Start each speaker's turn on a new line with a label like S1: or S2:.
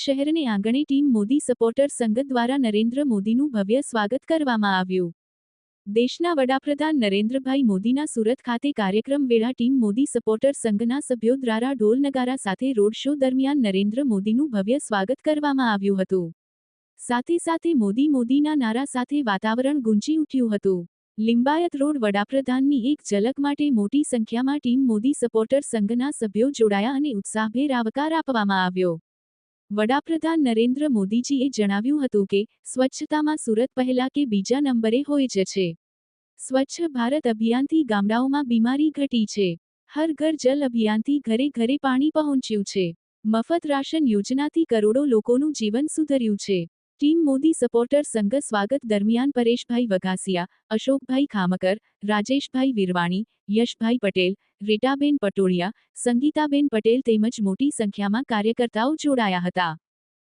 S1: શહેરને આંગણે team Modi supporter સંઘ દ્વારા નરેન્દ્ર મોદીનું ભવ્ય સ્વાગત કરવામાં આવ્યું. દેશના વડાપ્રધાન નરેન્દ્રભાઈ મોદીના સુરત ખાતે કાર્યક્રમ વેળા ટીમ મોદી સપોર્ટર સંઘના સભ્યો દ્વારા ઢોલ નગારા સાથે રોડ શો દરમિયાન નરેન્દ્ર મોદીનું ભવ્ય સ્વાગત કરવામાં આવ્યું હતું. સાથે સાથે મોદી મોદીના નારા સાથે વાતાવરણ ગુંજી ઉઠ્યું હતું. લિંબાયત રોડ વડાપ્રધાનની એક ઝલક માટે મોટી સંખ્યામાં ટીમ મોદી સપોર્ટર સંઘના સભ્યો જોડાયા અને ઉત્સાહભેર આવકાર આપવામાં આવ્યો. વડાપ્રધાન નરેન્દ્ર મોદીજીએ જણાવ્યું હતું કે, સ્વચ્છતામાં સુરત પહેલા કે બીજા નંબરે હોય જ છે. સ્વચ્છ ભારત અભિયાનથી ગામડાઓમાં બીમારી ઘટી છે. હર ઘર જલ અભિયાનથી ઘરે ઘરે પાણી પહોંચ્યું છે. મફત રાશન યોજનાથી કરોડો લોકોનું જીવન સુધર્યું છે. ટીમ મોદી સપોર્ટર સંઘ સ્વાગત દરમિયાન પરેશભાઈ વઘાસિયા, અશોકભાઈ ખામકર, રાજેશભાઈ વિરવાણી, યશભાઈ પટેલ, રીટાબેન પટોળિયા, સંગીતાબેન પટેલ તેમજ મોટી સંખ્યામાં કાર્યકર્તાઓ જોડાયા હતા.